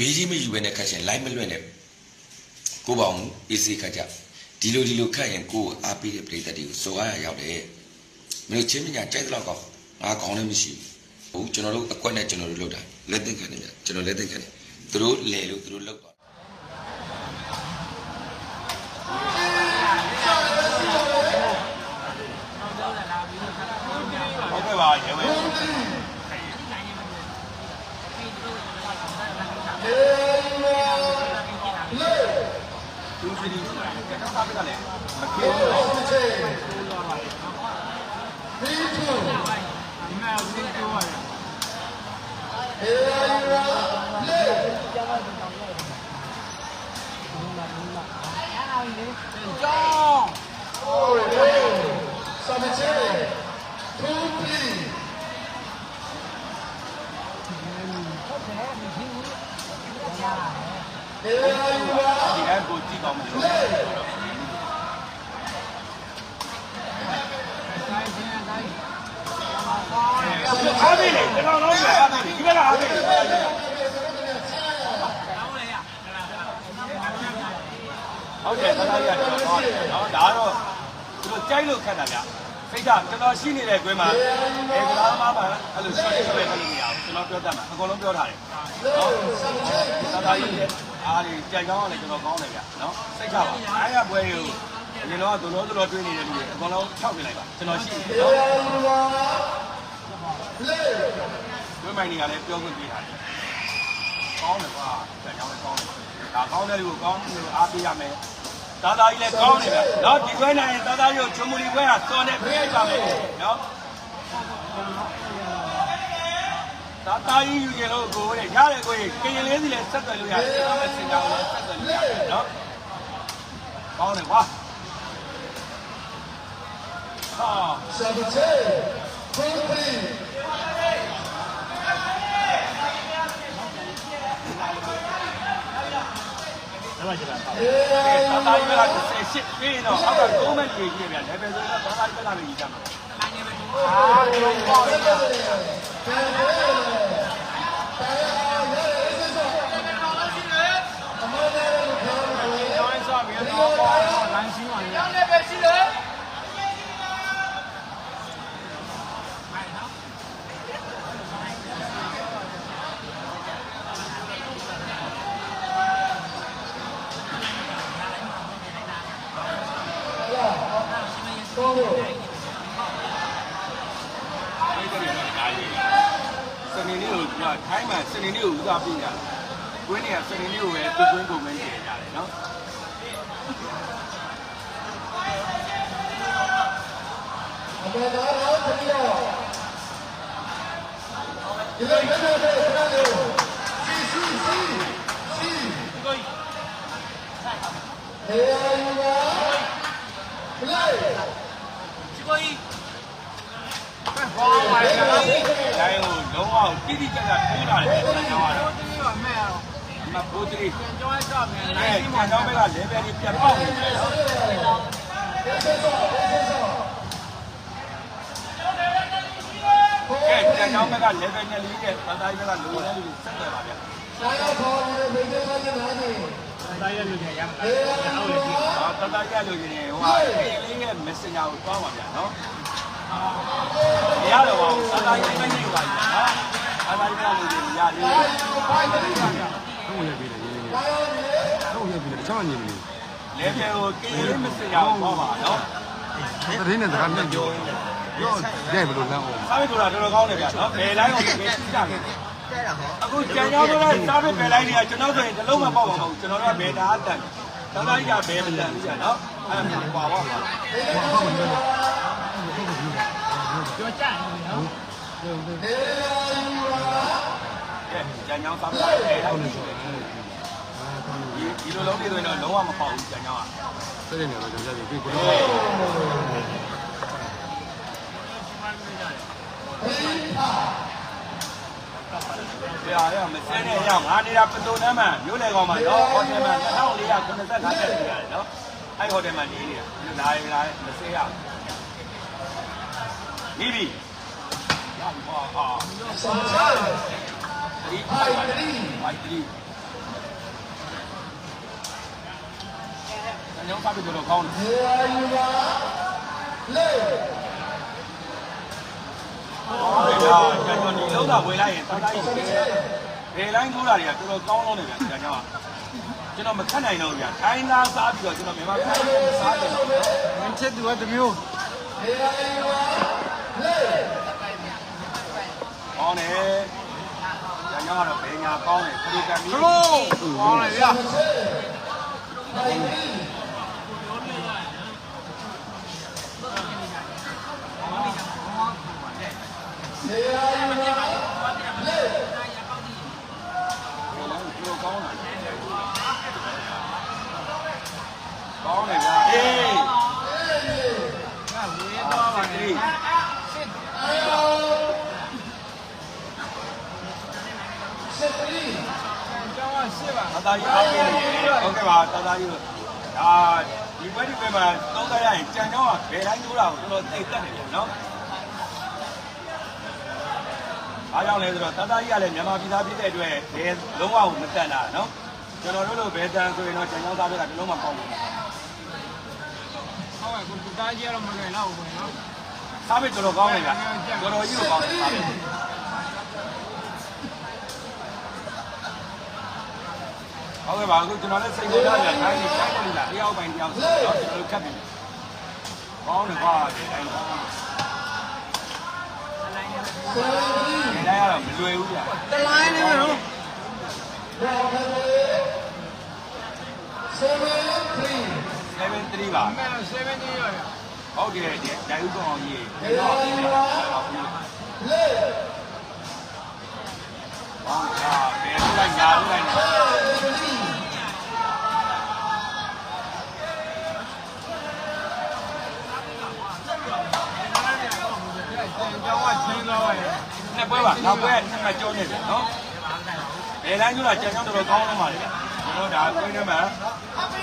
ဘေးကြီးမယူဘဲနဲ့ခတ်ချင်လိုက်မလွင့်နဲ့ကိုပေါ့အောင်အေးစေးခတ်ကြဒီလိုဒီလိုခတ်ရင်ကိုကိုအားပေးတဲ့ပရိသတ်တွေကိုစော်ကားရရောက်တယ်မင်းတို့ချင်းမညာကြိုက်တဲ့လောက်ကောင်းငါကောင်းလည်းမရှိဘူးကျွန်တော်တို့အကွက်နဲ့ကျွန်တော်တို့လောက်တာလက်သင့်ခံနေကြကျွန်တော်လက်သင့်ခံနေသူတို့လဲလို့သူတို့လောက်သွားဟုတ်ကဲ့ပါရေဝဲသူစီဒီ ကတော့စားပြတယ်မကေးဒီအဲကိုကြည့်ကောင်းမလို့ အားပေးလေကျွန်တော်တော့အားပေးဒီဘက်ကအားပေးဟုတ်တယ်တသားရတော့နော်ဒါတော့သူတို့ကြိုက်လို့ခတ်တာဗျစိတ်ကကျွန်တော်ရှိနေတဲ့ကွင်းမှာအဲကလားမပါအဲ့လို short ဆွဲခတ်လို့မရဘူးကျွန်တော်ပြောတတ်မှာအကုန်လုံးပြောထားတယ်နော်တသားကြီးအားဒီကြိုက်ကောင်းအောင်လည်းကျွန်တော်ကောင်းတယ်ဗျနော်စိတ်ချပါအားရပွဲကိုဒီတော့ဒုလောဒုလောတွင်းနေတဲ့လူတွေအကုန်လုံးဖြောက်ပြလိုက်ပါကျွန်တော်ရှိတယ်နော် တွင်းမိုင်းတွေကလည်းပြောခွင့်ပေးထားတယ်ကောင်းတယ်ကွာကြိုက်ကောင်းလည်းကောင်းတယ်ဒါကောင်းတဲ့လူကိုကောင်းတယ်လို့အားပေးရမယ်တာတာကြီးလည်းကောင်းတယ်ဗျနော်ဒီခွဲနိုင်ရင်တာတာကြီးကိုချုံမူလီခွဲကစော်နေပေးလိုက်ပါမယ်နော်တာတာကြီးယူကြလို့ကိုယ်ရဲ့ရတယ်ကိုယ်ကရင်လေးစီလည်းဆက်သွယ်လို့ရတယ်ကျွန်တော်လည်းစင်ကြအောင်လည်းဆက်သွယ်လို့ရတယ်နော်ကောင်းတယ်ကွာဟာ သာသာကြီးက38ပြီးရင်တော့အောက်က3မဲ့ကြီးကြီးပြန် level ဆိုတော့သာသာကြီးကလည်းကြီးကြမှာအာလုံးပေါ့လေစ စနေနေ့ကိုဦးစားပေးကြတယ်။ကွင်းတွေကစနေနေ့ကိုပဲသူ့ကွင်းကိုပဲနေကြတယ်နော်။ဒါရင်ကိုလုံးဝတိတိကျကျထိုးလာတယ်ဆက် ကြောင်းရတယ်။ဒီမှာဘိုးကြီးပြန်ကြောင်းရတော့မယ်။အဲပြန်ကြောင်းဘက်က level ကြီးပြန်ပေါက်နေတယ်နော်။ကဲပြန်ကြောင်းဘက်က level နဲ့လေးတဲ့သာသာကြီးဘက်ကလိုနေလို့ဆက်တယ်ပါဗျာ။သာသာကြီးကလိုချင်ရင်ဟိုဟာအေးလေးရဲ့ messenger ကိုတောင်းပါဗျာနော်။ မရတော့ပါဘူးသာသာကြီးပဲနေပါဗျာနော်။သာသာကြီးကလိုချင်ရလေးတော့ရပြီလေတော့ရပြီလေချောင်းညင်ပြီလေပြေကိုကင်းလေး messenger ကိုတောင်းပါနော်။တရင်နဲ့စကားပြန်ပြောရောရဲဘလို့လမ်းအောင်စားပြီးတော့တော်တော်ကောင်းတယ်ဗျာနော်ဘယ်လိုက်အောင်ဘယ်ကြည့်ကြလဲအခုကြံကြောင်းတော့စားပြီးဘယ်လိုက်နေရကျွန်တော်ဆိုရင်တစ်လုံးမပေါက်ပါဘူးကျွန်တော်တို့ကဘယ်ဓာတ်တန်တန်းသားကြီးကဘယ်မတန်ဘူးကြာနော်အဲ့ဒါပါပါ ပါကဲကြံကြောင်းစားပြီးဘယ်လိုက်နေဒီဒီလိုလုံးနေဆိုရင်တော့လုံးဝမပေါက်ဘူးကြံကြောင်းကစတဲ့နေတော့ကြာကြာပြီကိုဆရာရမစဲနဲ့ရငါနေတာပတုံနမ်းမှာမြို့လေကောင်မှာနော်ဟိုတယ်မှာ2495တက်နေရတယ်နော်အဲ့ဟိုတယ်မှာနေနေတာလာရင်လာမစဲရနေ ဒီဒီဟာဟာစာစာဒီအိုင်တရီအိုင်တရီညောင်းပါပြီတော့ကောင်းတယ်။ဟာယူပါလေ။အော်ဒါကြောင့်ဒီလောက်တာဝေလိုက်ရင်တာတာကြီး။ဒေလိုင်းထိုးတာတွေကတော်တော်ကောင်းလုံးနေပြန်ဒါကြောင့်ကျွန်တော်မခတ်နိုင်တော့ဘူးဗျာ။ထိုင်းသားစားပြီးတော့ကျွန်တော်မြန်မာခတ်စားတယ်။မင်းချက်သူကတမျိုး။ဟာယူပါ လေကောင်းတယ်ကျန်ကျော်ကတော့ဘယ်ညာကောင်းတယ်ခရီးကံ တော်ကောင်းတာကောင်းတယ်ဗျာဟေးငါဝေးသွားပါနဲ့စစ်တီကျောင်းကရှစ်ပါတာတာကြီးအားပေးနေတယ်ဟုတ်ကဲ့ပါတာတာကြီးတို့ဒါဒီဘက်ဒီဘက်မှာသုံးသပ်ရရင်ကြံကြောင်းကဘယ်တိုင်းထိုးတာကိုတော်တော်သိတတ်တယ်ဗျာနော်အားကြောင့်လဲဆိုတော့တာတာကြီးကလည်းမြန်မာပြည်သားဖြစ်တဲ့အတွက်ဘယ်လုံးဝမတက်တာနော်ကျွန်တော်တို့လိုဘယ်တန်ဆိုရင်တော့ကြံကြောင်းသားပြတာဒီလုံးမပေါက်ဘူးဟုတ်ကဲ့ကိုတူသားကြီးကတော့မလွယ်တော့ဘူးနော်စားပြီးတော်တော်ကောင်းတယ်ဗျတော်တော်ကြီးကိုကောင်းတယ်စားပြီးဟုတ်ကဲ့ပါအခုကျွန်တော်လည်းစိတ်ဝင်စားကြတယ်တိုင်းတိုင်းနေလာတယောက်ပို င်းတယောက်ဆိုတော့ကျွန်တော်တို့ခက်ပြီကောင်းတယ်ကွာဒီတိုင်းဒီတိုင်းကတော့မလွယ်ဘူးဗျာတလိုင်းနေနော်73ပါမဲတော့7နေရရဟုတ်တယ်ဒီဒိုင်ဥကောင်အောင်ကြီးနေရာယူပါလေဟာဘယ်လိုလဲ နှစ်ပွဲပါနောက်ပွဲနှစ်မှကြောနေတယ်နော်ဘယ်တိုင်းဆိုတာကြံကြောင်းတော်တော်ကောင်းလုံးပါလေကျွန်တော်ဒါကိုင်းထဲမှာ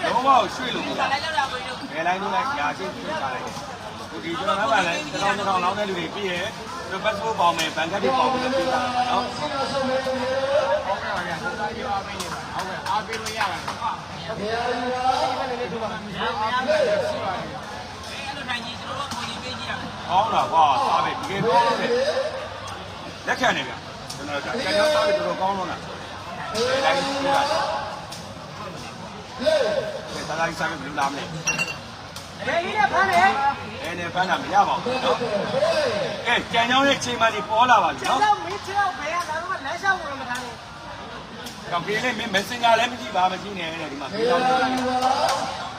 လုံးဝရွှေ့လို့မရဘယ်တိုင်းလို့လိုက်ညာချင်းပြချလိုက်တယ်ဒီကျွန်တော်ကလည်းတစ်ထောင်တစ်ထောင်လောင်းတဲ့လူတွေပြီးရဲ့ဒီ passport ပေါင်မယ်ဘန်ကတ်တွေပေါင်မယ်ပြီးတာနော်ဟုတ်ကဲ့ပါဗျာတူသားကြီးအားပေးနေပါဟုတ်ကဲ့အားပေးလို့ရပါတယ်ဟာနေရာယူပါဒီနေ့တူပါမယ်အားပေးလို့ရှိပါတယ် ကောင်းတာကွာစားပဲဒီကေကောင်းလို့လေလက်ခံနေဗျကျွန်တော်ကကြံကြောင်းစားပြီးတော်တော်ကောင်းလုံးလားဘယ်တိုင်းလို့လားလေဒီသားသားကြီးစားပြီးဘယ်လိုလာမလဲဘယ်ကြီးနဲ့ဖမ်းလဲအဲနဲ့ဖမ်းတာမရပါဘူးနော်ကဲကြံကြောင်းရဲ့ချိန်မှဒီပေါ်လာပါပြီကျောနော်င်းမင်းချောက်ဘယ်ကလာတော့လမ်းလျှောက်ဝင်မထားနဲ့ကံပြေးလေးမင်း messenger လည်းမကြည့်ပါမကြည့်နဲ့တဲ့ဒီမှာနေပြေးရာတော့ယူပါ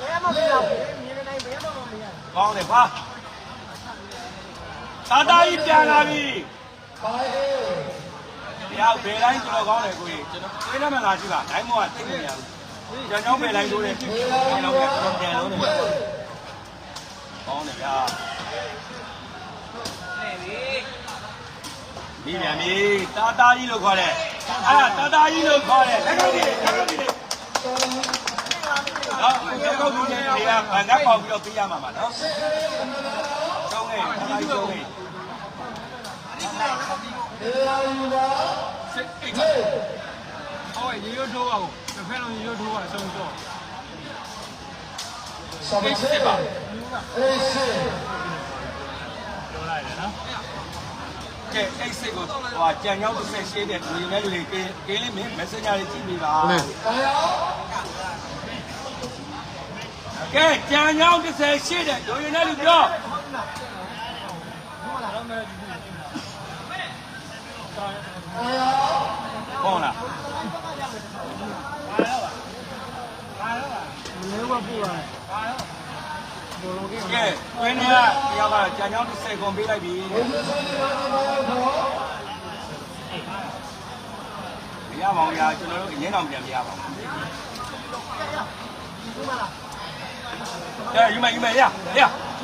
ဘယ်မှမပြောဘူးမြင်နေတိုင်းဘယ်မှမမရကောင်းတယ်ကွာ သာတာကြီးပြန်လာပြီပါအေးတရားဘယ်တိုင်းကျွန်တော်ကောင်းတယ်ကိုကြီးကျွန်တော်သိနေမှလာကြည့်ပါဒိုင်းမောကသိနေရဘူးကြံကြောင်းဘယ်တိုင်းလို့လဲပြန်တော့ပြန်တော့ပြန်လို့နေကောင်းတယ်ဗျာဒီမြန်ပြီတာတာကြီးလို့ခေါ်တယ်အဲ့ဒါတာတာကြီးလို့ခေါ်တယ်လက်ကောက်ကြီးလက်ကောက်ကြီးနော်လက်ကောက်ကြီးတွေကဗန်ကပေါက်ပြီးတော့ပြရမှာပါနော်ကျောင်းနေတာတာကြီးကျောင်းနေ နေရာယူပါ စစ်အိတ် လေ ဟုတ်ရေရွထိုးပါဦးတစ်ဖက်လုံးရေရွထိုးပါအဆုံးတော့စမစေပါအေးစေပြောလိုက်တယ်နော်ကဲအိတ်စစ်ကိုဟိုကြံရောက်တစ်ဆက်ရှင်းတဲ့လူတွေနဲ့လူတွေကင်းကင်းလေးမင်း messenger လေးကြည့်ပြီးပါကာယကဲကြံရောက်တစ်ဆက်ရှင်းတဲ့လူတွေနဲ့လူပြောဟုတ်လားမ လေးကပြပါတယ်ဘောလုံးကကဲဝင်းနေကတယောက်ကကြံရောက်တစ်ဆက်ကုန်ပေးလိုက်ပြီမရပါဘူးညာကျွန်တော်တို့အရင်တော့ပြန်ပြရပါဘူးကဲယူမယူမရရ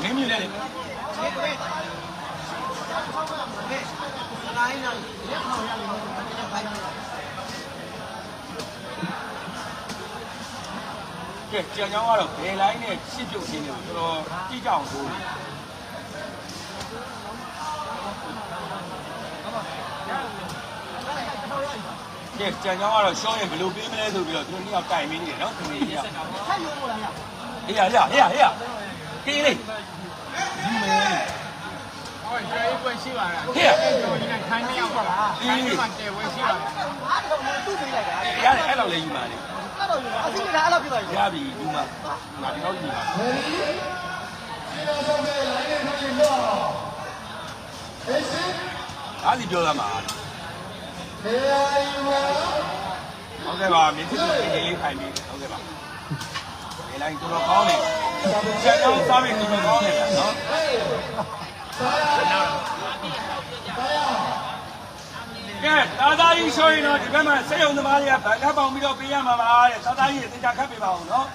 ငင်းမြူနေလေ ကဲကြံကြောင်းကတော့ဘယ်လိုင်းနဲ့ရှစ်ပြုတ်ခြင်းတွေကိုတော်တော်ကြည့်ကြအောင်ဆိုကဲကြံကြောင်းကတော့ရှောင်းရင်ဘယ်လိုပေးမလဲဆိုပြီးတော့သူတို့နှစ်ယောက်တိုင်မင်းနေတယ်နော်သူတွေကြီးကဆက်ယူလို့လားရဟေးရဟေးရဟေးရဟေးရကင်းလေးဟော ကျွေးပွဲရှိပါလားဟေးရအဲ့တော့ဒီကခိုင်းနေရောက်ပါလားခိုင်းနေမှာတဲဝဲရှိပါလားအားတော့သူ့ပေးလိုက်တာရတယ်အဲ့လောက်လေးယူပါလေအဲ့တော့အစီအစဉ်အဲ့လိုပြသွားပြီရပြီဒီမှာငါဒီတော့ယူပါအားစီပြောရမှာဟုတ်ကဲ့ပါမင်းတို့ဒီလေးခိုင်ပြီဟုတ်ကဲ့ပါဒီလိုက်တော်တော်ကောင်းတယ်ချက်တော့စားပြီးတော်တော်ကောင်းတယ်နော် ကဲသာသာကြီးဆိုရင်တော့ဒီဘက်မှာစေယုံသမားတွေကဗန်ကပ်ပေါင်ပြီးတော့ပေးရမှာပါတဲ့သာသာကြီးသင်္ချာခတ်ပေးပါအောင်နော်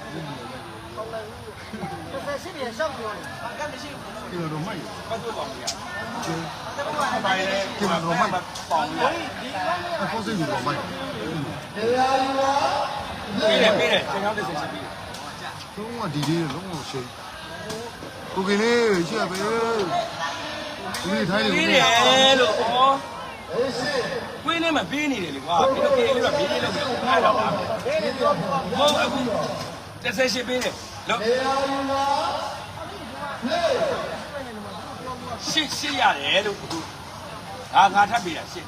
တစ်ဆက်ရှိနေရှောက်ပြောတယ်ဘာကမရှိဘူးဒီလိုတော့မိုက်ပတ်သက်ပါဦးဗျာပိုင်လေဒီမှာတော့ပေါင်ရအဖောစိတ်ကြီးတော့မိုက်ပေးတယ်ပေးတယ်ချိန်ရောက်တဲ့ဆက်ရှိပြီလုံးဝဒီလေးလုံးဝရှိကိုကင်းလေးရှိရပဲ ဒီနေ့ထိုင်းနေပေးလို့တယ်လို့ဩဝင်းနေမှာပေးနေတယ်လေကွာဒီလိုပေးလို့ပေးနေလို့အဲ့တော့ပါမဟုတ်အခုတစ်ဆက်ရှိပေးတယ်လို့ရှစ်ရှစ်ရတယ်လို့အခုဒါငါထပ်ပေးတာရှစ်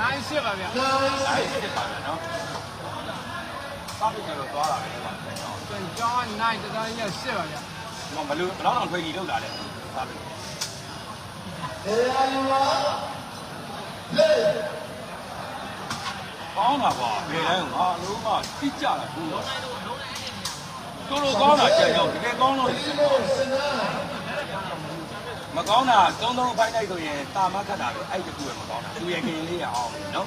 နိုင်ရှိပါဗျာဒါရှစ်ပါပဲနော်စောက်ပြီးတော့သွားတာပဲ ကွာနော်ကျောင်းနိုင်တသားကြီးရှိပါဗျာမလို့ဘယ်တော့တော့ထွေးကြီးလောက်လာတယ်သာပြီကောင်းတာကွာဘယ်တိုင်းငါလုံးမတိကျတာဘူးတော့တော်တော်ကောင်းတာကြက်ရောက်တကယ်ကောင်းလို့မကောင်းတာသုံးသုံးဖိုက်လိုက်ဆိုရင်တာမခတ်တာပဲအဲ့ဒီကူပဲမကောင်းတာသူရဲ့ကင်လေးရအောင်နော်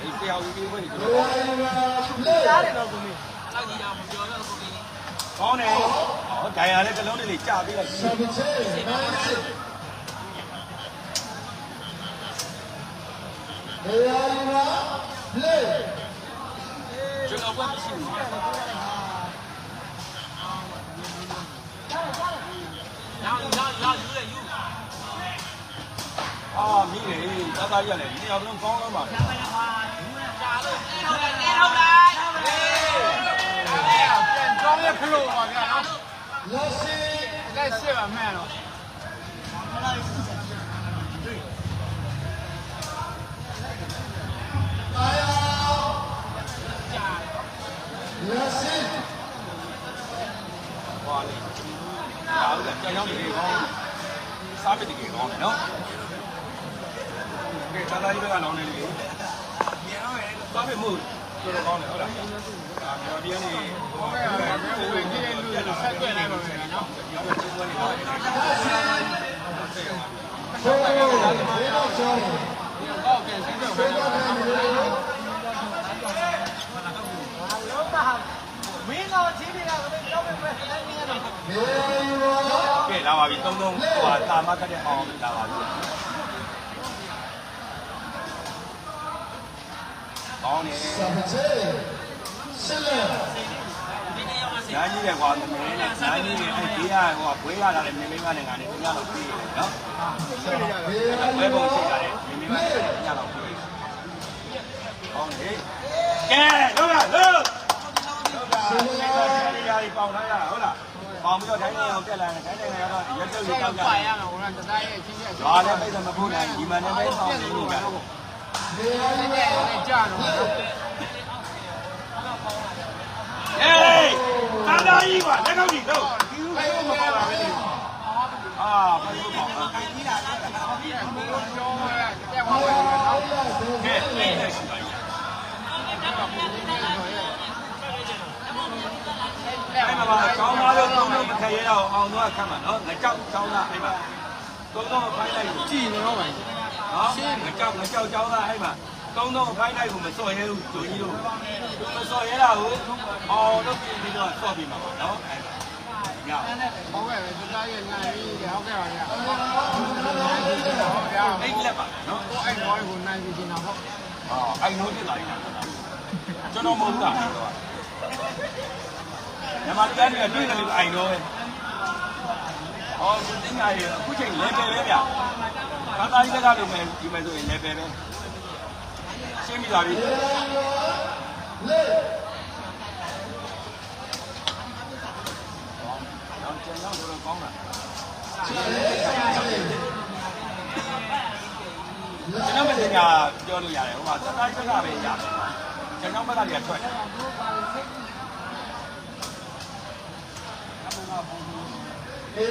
ဒီတယောက်ကြီးဝင်တော် တော်ကြားတယ်တော့ကိုမင်းကောင်းတယ်ဟောဒိုင်ယာလည်းတစ်လုံးလေးကြာပြီးလိုက်ကျွန်တော်ဘက်မရှိဘူးအာမိလေသာသာရလည်းနေရာလုံးကောင်းလမ်းပါပြန် ကျောင်းရဲ့ဖလို့ပါဗျာနော်လက်ရှိပါမဲ့တော့ဟွာလေဒါဦးကကြောင်ကြောင်နေကောင်းစားပစ်တကယ်ကောင်းတယ်နော်ကဲသာသာကြီးကလောင်းနေလေစားပစ်မှု တော်တော်ကောင်းတယ်ဟုတ်လားအာပြောပြနေဟုတ်ကဲ့ပါဗျာဝေကြီးတဲ့လူတွေဆက်တွေ့လိုက်ပါမယ်နော်လုံးပါမင်းတော့ချင်းနေတာကလည်းကြောက်ပဲပဲတိုင်းနေရတော့ကဲလာပါပြီသုံးသုံးဟိုဟာတာမခတ်တဲ့အောင်လာပါပြီ ကောင်းတယ်ညာကြီးတယ်ကွာမင်းနဲ့ညာကြီးတယ်အဲ့ဒီကဟိုကဘွေးရတာလည်းမင်းမင်းကနေငါနဲ့ညလောက်ပြီးတယ်နော်ဘွေးပုံရှိတာလည်းမင်းမင်းကနေညလောက်ပြီးကောင်းတယ်ကဲလို့လားလို့လို့လားဒီရာကြီးပေါင်ထားရဟုတ်လားပေါင်ပြီးတော့ထိုင်းနေအောင်တက်လာတယ်ထိုင်းနေရတော့ရက်တုပ်ကျောကြီးတောင်းက်ကြပါတယ်ရမှာဟိုကတသားရဲ့ချင်းချင်း။ဒါလည်းပိတ်မဖို့နိုင်ဒီမှာလည်းပဲဆောင်နေလို့ကြာ။တဲ့တဲ့ ကြာတော့ဟေးတာတာကြီးကလက်ကောက်ကြီးတော့ဒီလိုပဲမပေါ်လာပဲ။အာဘယ်လိုပေါ့။ကျောင်းရဲ့တဲ့ဝါဝဲနော်ကဲအဲ့ဒါရှိပါရဲ့။အဲ့မှာပါကျောင်းသားတို့သုံးလို့မခရဲတော့အောင်တော့ခတ်မှာနော်။ငကြောက်ကျောင်းသားအဲ့မှာသုံးတော့ဖိုင်းလိုက်ကြည့်နေတော့မ ယ်။နော်။ငကြောက်ငကြောက်ကျောင်းသားအဲ့မှာသုံးတော့ဖိုင်းလိုက်ကိုမစော့ရဲဘူးဂျိုကြီးတို့။မစော့ရဲတာကိုအောင်တော့ပြင်ပြီးတော့စော့ပြီးမှာပါနော်။အဲ့ဒါ။ညောင်းဟုတ်ကဲ့တသားရဲ့နိုင်ပြီဟုတ်ကဲ့ပါဗျာဟုတ်ဗျာအိတ်လက်ပါနော် ဟိုအဲ့ဘောကိုနိုင်ပြီနေတာဟုတ်။အော်အိုင်နိုးဖြစ်လာပြီလား။ကျွန်တော်မဟုတ်ဘူးလား။ညမတန်းတွေတွေ့တယ်လို့အိုင်နိုးပဲ။အော်ဒီတင်ညာရဲ့အခုချိန် level ပဲဗျာ။ဘာသာကြီးကလို့မယ်ဒီမဲ့ဆိုရင် level ပဲ။ရှင်းပြီလားပြီတော့ကျန်တော့တော့ကောင်းတာကျွန်တော်မတင်ညာပြောလို့ရတယ်ဟိုမှာသတိုင်းဘက်ကပဲရတယ်ကျွန်တော်ဘက်ကလည်းထွက်တယ် နေ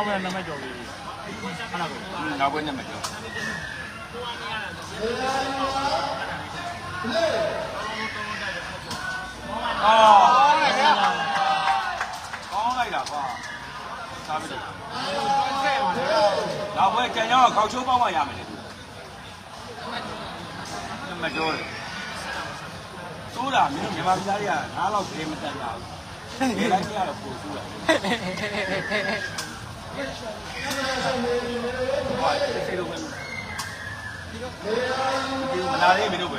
ာက်ဘက်နမကျော်ပြီဟုတ်လားကိုနောက်ဘက်နမကျော်အော်ကောင်းလိုက်တာကွာစားပြီ နောက်ဘွဲကြံရောခေါချိုးပေါက်မှရမယ်လေမတော်သိုးတာမင်းတို့မြန်မာပြည်သားတွေကငါးလောက်ဒဲမတက်ရဘူးဒီလိုက်ကြရတော့ပို့ဆိုးတာဘာလဲဒီလိုပဲဒီမလာလေးမင်းတို့ပဲ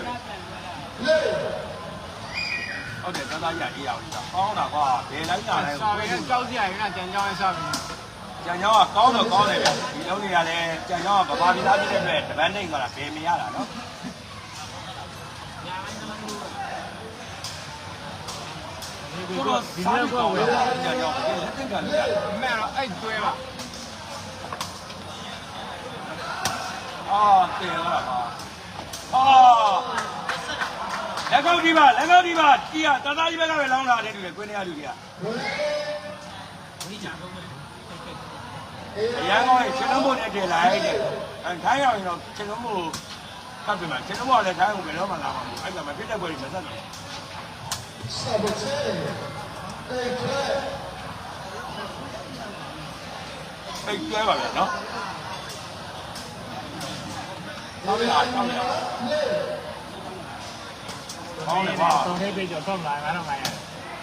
ဟုတ်တယ်သာသာကြီးရအေးရအောင်ဟောင်းတာကွာဘယ်လိုက်ကြလဲစာပဲကြောက်ကြရရင်ကကြံကြောင်းရစပြီ ကြံကြောင်းကကောင်းတော့ကောင်းတယ်ဗျဒီလုံးတွေကလည်းကြံကြောင်းကဗမာပြည်သားပြည်တဲ့အတွက်တပန်းနိုင်မှာလားဘယ်မရတာနော်ကိုတော့ဒီနေ့ကဝေးလာကြကြောင်းလက်တက်ကလည်းအမှန်တော့အဲ့တွဲပါအာတင်လာပါအာလက်ကောက်ဒီပါလက်ကောက်ဒီပါတီးရတသားကြီးဘက်ကပဲလောင်းလာတဲ့တူလေကွင်းထဲရတူကြီးကဝေးကြီးကြတော့ အရန်ကောင်းရင်ချင်းလုံးမို့နဲ့တည်လိုက်တဲ့အဲထိုင်းရောက်ရင်တော့ချင်းလုံးမို့ဖတ်ပြမှာချင်းလုံးမို့လည်းထိုင်းအောင်ဘယ်တော့မှလာမှာမဟုတ်အဲ့ဒါမဖြစ်တဲ့ဘယ်မဆက်တယ် Sabotage. Hey, Claire. စိတ်တွဲပါဗျာနော်ဟုတ်ပြီအားကောင်းတယ်ကောင်းတယ်ပါတော်တဲ့ပြေကျော်တော့လာငါတော့ငါရ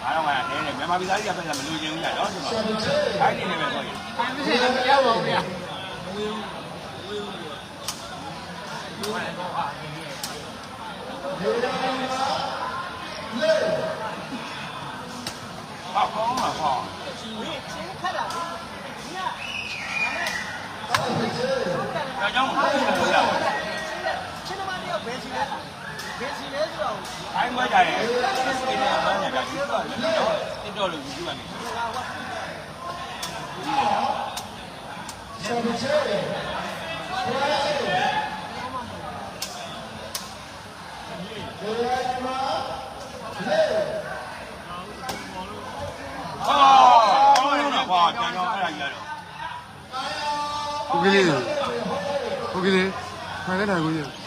အားလုံးကလည်းနည်းနည်းမြန်မာပြည်သားတွေကပြန်လာမလို့ချင်းဘူးလားနော်ဒီမှာခိုင်းနေနေပဲပေါ့ကြီးအဲ့ဒီလိုပြောပါဦးဗျာဟာကောင်းမှာဟာချင်းခက်တာလေညဒါကြောင့်ဟာချင်းကချင်းမတယောက်ပဲရှိတယ် ဘယ်စီလဲဆိုတော့အိုင်းမွေးကြရင်ဒီနေ့အမှန်တရားကြီးတော့လည်းတော့တက်တော့လို့ယူရတယ် Sabotage. ဟာကောင်းတာပါကျန်တော့အဲ့ဒါကြီးရတော့ကိုကလေးကိုကလေးထိုင်ခဲ့ထိုင်ကိုကြီး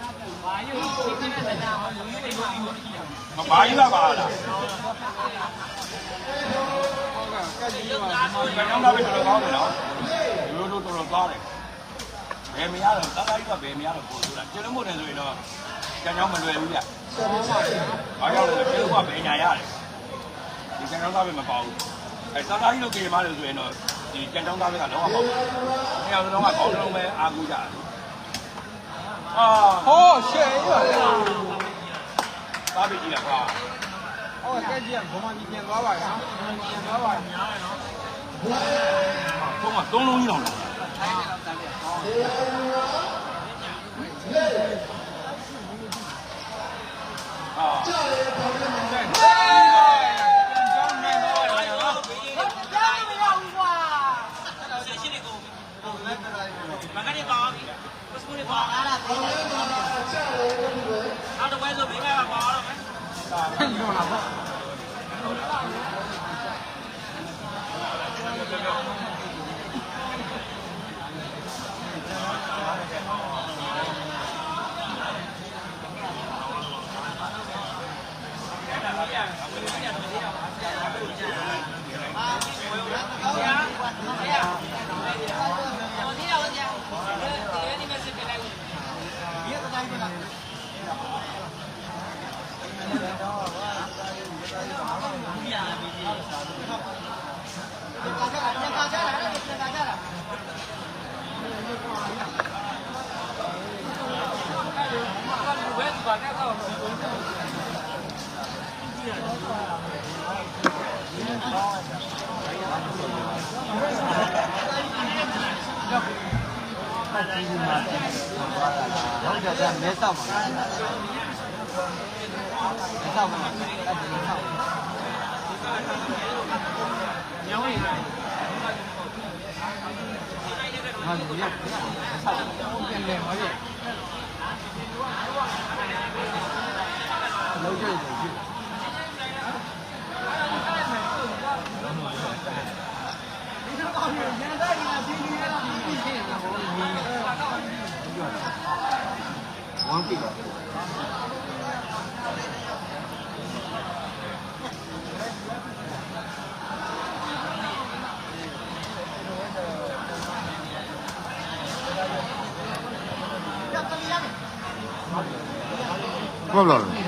ဘာယူဒီကနေ့တရားဟောလုံးဝမဟုတ်ဘူးဘာယူလာပါလားဟုတ်ကဲ့ကဲဒီမှာဘယ်တော့မှပြန်တော့ကောင်းတယ်နော်ရိုးရိုးတော်တော်ကောင်းတယ်ဘယ်မရတော့တာတာကြီးကဘယ်မရတော့ပို့ဆိုတာကျွန်တော်မို့တယ်ဆိုရင်တော့ကျွန်တော်မလွယ်ဘူးဗျဘာကြောင့်လဲကျွန်တော်ကဘယ်ညာရတယ်ဒီကျွန်တော်သားပဲမပေါဘူးအဲတာတာကြီးလို့ကြေမားလို့ဆိုရင်တော့ဒီကျွန်တော်သားပဲကတော့မပေါဘူး။အဲအောင်တော့ကကောင်းလုံးပဲအားကိုးကြတယ် 啊，好，谢谢。咋被几点了？哦，该几点过吗？一点多吧，一点多吧，娘来了。中啊，中龙一龙。啊！啊！包，他的外，了？ ဒီမဲဆောက်ညောင်းရဟာဒီရမဲဆောက်ပြန်လဲမရလုံးကျတယ်ကြည့်ဒီတော့ရန်တဲ့ဒီမှာဒီနေရတာဒီဖြစ်နေတာဟောဒီဝမ်းပြီမဟု တ်လားမ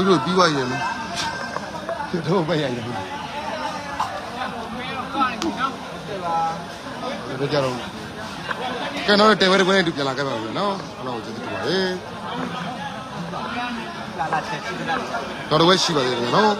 ကိုတို့ပြီးသွားရင်နော်တို့ပဲရိုက်တယ်ဒါကြတော့ကဲတော့တေဝဲကွင်းတူပြန်လာခဲ့ပါပြီနော်အဲ့တော့ကျေးဇူးတင်ပါတယ်လာလာချက်ရှိတယ်တော်တော်ပဲရှိပါသေးတယ်နော်